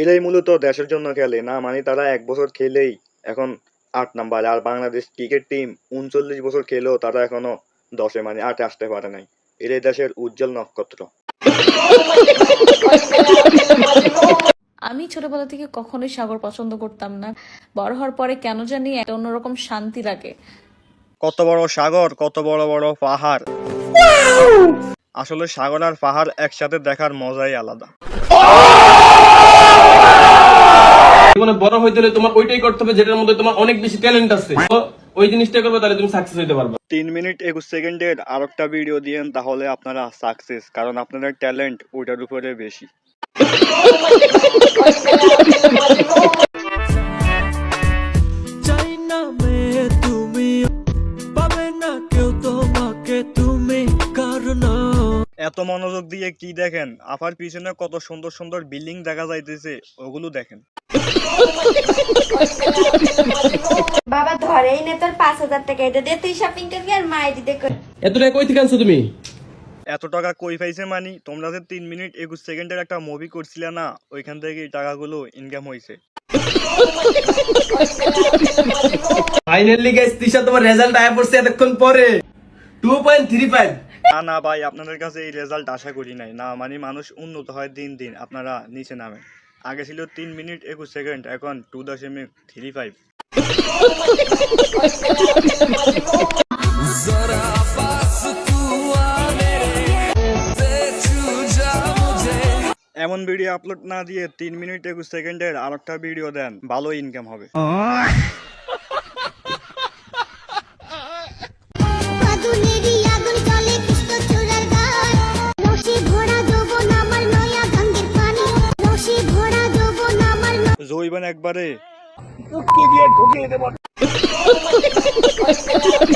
এরাই মূলত দেশের জন্য খেলে। না মানে তারা এক বছর খেলেই এখন আট নাম্বার। আর বাংলাদেশ ক্রিকেট টিম উনচল্লিশ বছর খেলেও তারা এখনও দশে মানে আটে আসতে পারে নাই। এরাই দেশের উজ্জ্বল নক্ষত্র। আমি ছোটবেলা থেকে কখনোই সাগর পছন্দ করতাম না। বড় হওয়ার পরে কেন জানি একটা অন্যরকম শান্তি লাগে। কত বড় সাগর কত বড় বড় পাহাড়। আসলে সাগর আর পাহাড় একসাথে দেখার মজাই আলাদা। জীবনে বড় হইতে হলে তোমার ওইটাই করতে হবে যেটার মধ্যে তোমার অনেক বেশি ট্যালেন্ট আছে। তো ওই জিনিসটা করবে তাহলে তুমি সাকসেস হইতে পারবে। তিন মিনিট একুশ সেকেন্ডের আর একটা ভিডিও দিয়েন তাহলে আপনারা সাকসেস কারণ আপনাদের ট্যালেন্ট ওইটার উপরে বেশি। এত মনোযোগ দিয়ে কি দেখেন? আপার পিছনে কত সুন্দর সুন্দর বিল্ডিং দেখা যাইতেছে ওগুলো দেখেন। বাবা ধরেই নে তোর পাঁচ হাজার টাকা এটা দিয়ে তুই শপিং করবি আর দিয়ে করবি। এতটা কই থেকে আনছো তুমি? এত টাকা কই পাইছে মানি? তোমরা যে তিন মিনিট একুশ সেকেন্ডের একটা মুভি করছিলে না ওইখান থেকে এই টাকাগুলো ইনকাম হয়েছে ফাইনালি গাইস তিশা তোমার রেজাল্ট আয়া পড়ছে এতক্ষণ পরে। 2.35 না না ভাই আপনাদের কাছে এই রেজাল্ট আশা করি নাই। না মানে মানুষ উন্নত হয় দিন দিন আপনারা নিচে নামে আগে ছিল তিন মিনিট একুশ সেকেন্ড এখন টু দশমিক থ্রি ফাইভ এমন ভিডিও আপলোড না দিয়ে তিন মিনিট একুশ সেকেন্ডের আর একটা ভিডিও দেন ভালো ইনকাম হবে। জইবেন একবারে। ঢুকিয়ে দেবো।